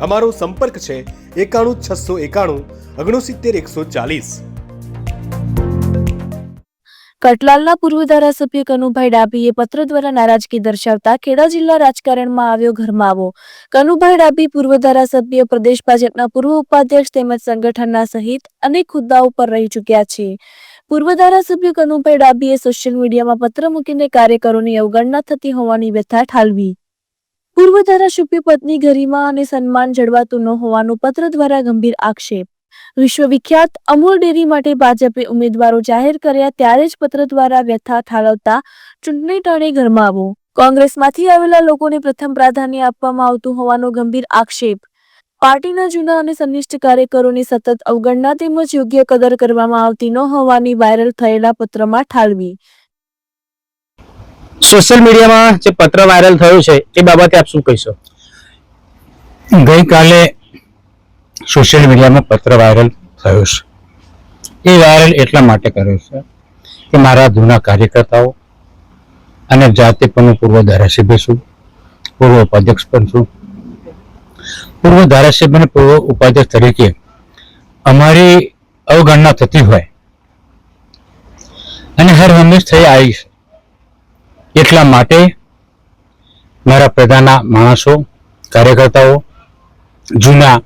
અમારો સંપર્ક છે એકાણું છસો એકાણું ઓગણસિત્તેર એકસો ચાલીસ. કટલાલના પૂર્વ ધારાસભ્ય કનુભાઈ ડાભીએ પત્ર દ્વારા નારાજગી દર્શાવતા ખેડા જિલ્લા રાજકારણમાં આવ્યો ગરમાવો. કનુભાઈ ડાભી પૂર્વ ધારાસભ્ય, પ્રદેશ ભાજપના પૂર્વ ઉપાધ્યક્ષ તેમજ સંગઠનના સહિત અનેક હોદ્દાઓ પર રહી ચૂક્યા છે. પૂર્વ ધારાસભ્ય કનુભાઈ ડાભીએ સોશિયલ મીડિયામાં પત્ર મૂકીને કાર્યકરોની અવગણના થતી હોવાની વ્યથા ઠાલવી. પૂર્વ ધારાસભ્ય પત્ની ગરિમા અને સન્માન જળવાતું ન હોવાનો પત્ર દ્વારા ગંભીર આક્ષેપ. વિશ્વવિખ્યાત અમૂલ ડેરી માટે ભાજપે ઉમેદવારો જાહેર કર્યા ત્યારે જ પત્ર દ્વારા વ્યથા ઠાલવતા ચૂંટણી ટાણે ગરમાવો. કોંગ્રેસમાંથી આવેલા લોકોને પ્રથમ પ્રાધાન્ય આપવામાં આવતું હોવાનો ગંભીર આક્ષેપ. પાર્ટીના જૂના અને સંનિષ્ઠ કાર્યકરોની સતત અવગણના તેમજ યોગ્ય કદર કરવામાં આવતી ન હોવાની વાયરલ થયેલા પત્રમાં ઠાલવી. સોશિયલ મીડિયામાં જે પત્ર વાયરલ થયું છે, એ બાબતે આપ શું કહીશો? ગઈકાલે સોશિયલ મીડિયામાં પત્ર વાયરલ થયો છે. એ વાયરલ એટલા માટે કર્યો છે કે મારા જૂના કાર્યકર્તાઓ અને જાતે પણ પૂર્વ ધારાસભ્ય છું, પૂર્વ ઉપાધ્યક્ષ પણ છું. પૂર્વ ધારાસભ્ય અને પૂર્વ ઉપાધ્યક્ષ તરીકે અમારી અવગણના થતી હોય અને હર હંમેશ થઈ આવી છે એટલા માટે મારા પ્રધાના માણસો કાર્યકર્તાઓ જૂના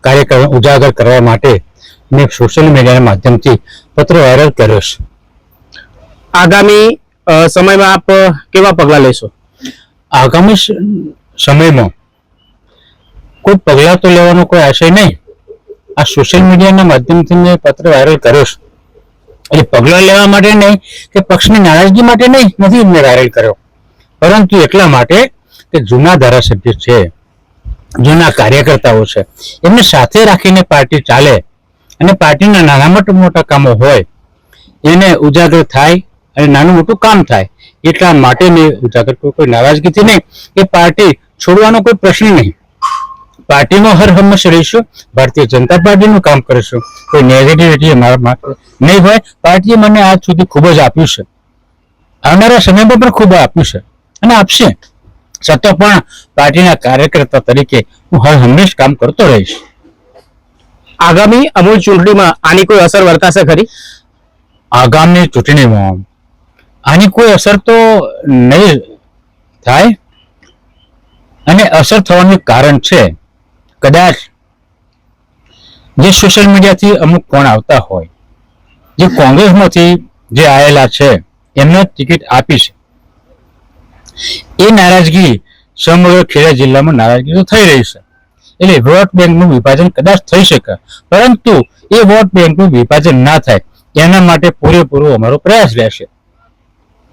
કાર્યક્રમ ઉજાગર કરવા માટે મેં સોશિયલ મીડિયાના માધ્યમથી પત્ર વાયરલ કર્યો છે. આગામી સમયમાં આપ કેવા પગલા લેશો? આગામી સમયમાં કોઈ પગલાં તો લેવાનો કોઈ આશય નહીં. આ સોશિયલ મીડિયાના માધ્યમથી મેં પત્ર વાયરલ કર્યો છે. એ પગલાં લેવા માટે નહીં કે પક્ષની નારાજગી માટે નહીં? નથી મેં વાયરલ કર્યો. પરંતુ એટલા માટે કે જૂના ધારાસભ્ય છે, જૂના કાર્યકર્તાઓ છે, એમને સાથે રાખીને પાર્ટી ચાલે અને પાર્ટીના નાના મોટા મોટા કામો હોય, એને ઉજાગર થાય અને નાનું મોટું કામ થાય એટલા માટે મેં ઉજાગર. કોઈ નારાજગીથી નહીં. કે પાર્ટી છોડવાનો કોઈ પ્રશ્ન નહીં. પાર્ટીનો હર હંમેશ રહીશું ભારતીય જનતા પાર્ટીનું કામ કરીશું. કોઈ નેગેટિવિટી મારા નહીં હોય. પાર્ટીએ મને આજ સુધી ખૂબ જ આપ્યું છે. આવનારા સમયમાં પણ ખૂબ આપ્યું છે. અને આપશે. છતાં પણ પાર્ટીના કાર્યકર્તા તરીકે હું હર હંમેશ કામ કરતો રહીશ. આગામી અમૂલ ચૂંટણીમાં આની કોઈ અસર વર્તાશે ખરી? આગામી ચૂંટણીમાં આની કોઈ અસર તો નહીં થાય. અને અસર થવાનું કારણ છે. કદાચ જે સોશિયલ મીડિયાથી અમુક કોણ આવતા હોય, જે કોંગ્રેસમાંથી જે આવેલા છે, એમને ટિકિટ આપી છે. એ નારાજગી સમગ્ર ખેડા જિલ્લામાં નારાજગી તો થઈ રહી છે. એટલે વોટ બેંકનું વિભાજન કદાચ થઈ શકે, પરંતુ એ વોટ બેંકનું વિભાજન ના થાય, એના માટે પૂરેપૂરો અમારો પ્રયાસ રહેશે.